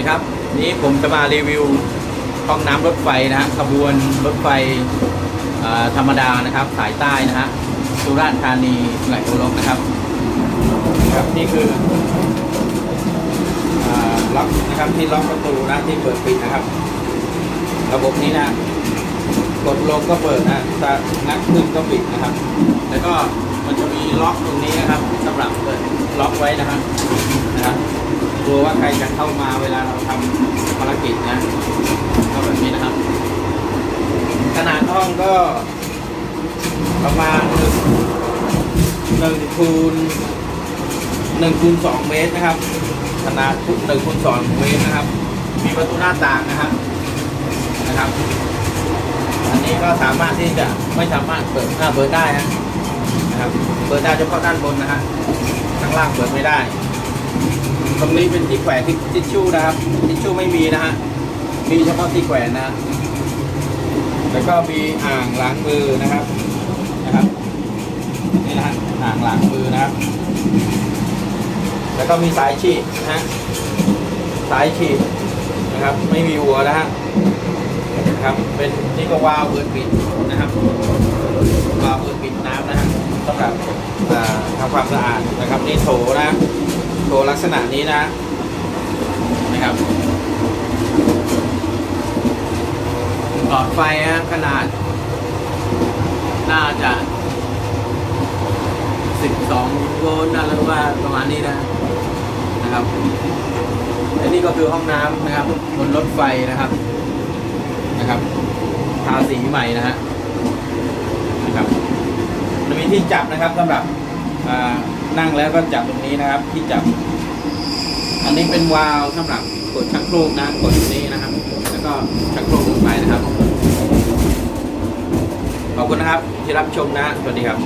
ดีครับ นี้ผมจะมารีวิวห้องน้ำรถไฟนะฮะขบวนรถไฟธรรมดานะครับ สายใต้นะฮะสุราษฎร์ธานีไหลโอรสนะครับครับนี่คือล็อกนะครับที่ล็อกประตูนะที่เปิดปิดนะครับ ระบบนี้นะกดลงก็เปิดนะถ้างัดขึ้นก็ปิดนะครับ แล้วก็มันจะมีล็อกตรงนี้นะครับสำหรับเปิดล็อกไว้นะครับ ลัวว่าใครจะเข้ามาเวลาเราทำภารกิจนะก็แบบนี้นะครับ ขนาดห้องก็ ประมาณหนึ่งหนึ่งคูณหนึ่งคูณสองเมตรนะครับ ขนาดหนึ่งคูณสองเมตรนะครับ มีประตูหน้าต่างนะครับนะครับ อันนี้ก็สามารถที่จะไม่สามารถเปิดหน้าเปิดได้นะนะครับ เปิดได้เฉพาะด้านบนนะฮะข้างล่างเปิดไม่ได้ ตรงนี้เป็นที่แขวนที่ทิชชู่นะครับทิชชู่ไม่มีนะฮะมีเฉพาะที่แขวนนะแล้วก็มีอ่างล้างมือนะครับนะครับนี่นะฮะอ่างล้างมือนะครับ แล้วก็มีสายฉีดนะฮะสายฉีดนะครับ ไม่มีหัวนะฮะนะครับเป็นนี่ก็วาล์วเปิดปิดนะครับวาล์วเปิดปิดน้ำนะฮะสำหรับทำความสะอาดนะครับนี่โถนะ โถลักษณะนี้นะนะครับหลอดไฟฮะขนาด น่าจะ 12 โวลต์นะหรือว่าประมาณนี้นะนะครับและนี่ก็คือห้องน้ำนะครับบนรถไฟนะครับนะครับทาสีใหม่นะฮะนะครับจะมีที่จับนะครับสำหรับอ่า นั่งแล้วก็จับตรงนี้นะครับ ที่จับ อันนี้เป็นวาล์วสำหรับกดชักโครกนะกดตรงนี้นะครับ แล้วก็ชักโครกลงไปนะครับ ขอบคุณนะครับที่รับชมนะสวัสดีครับ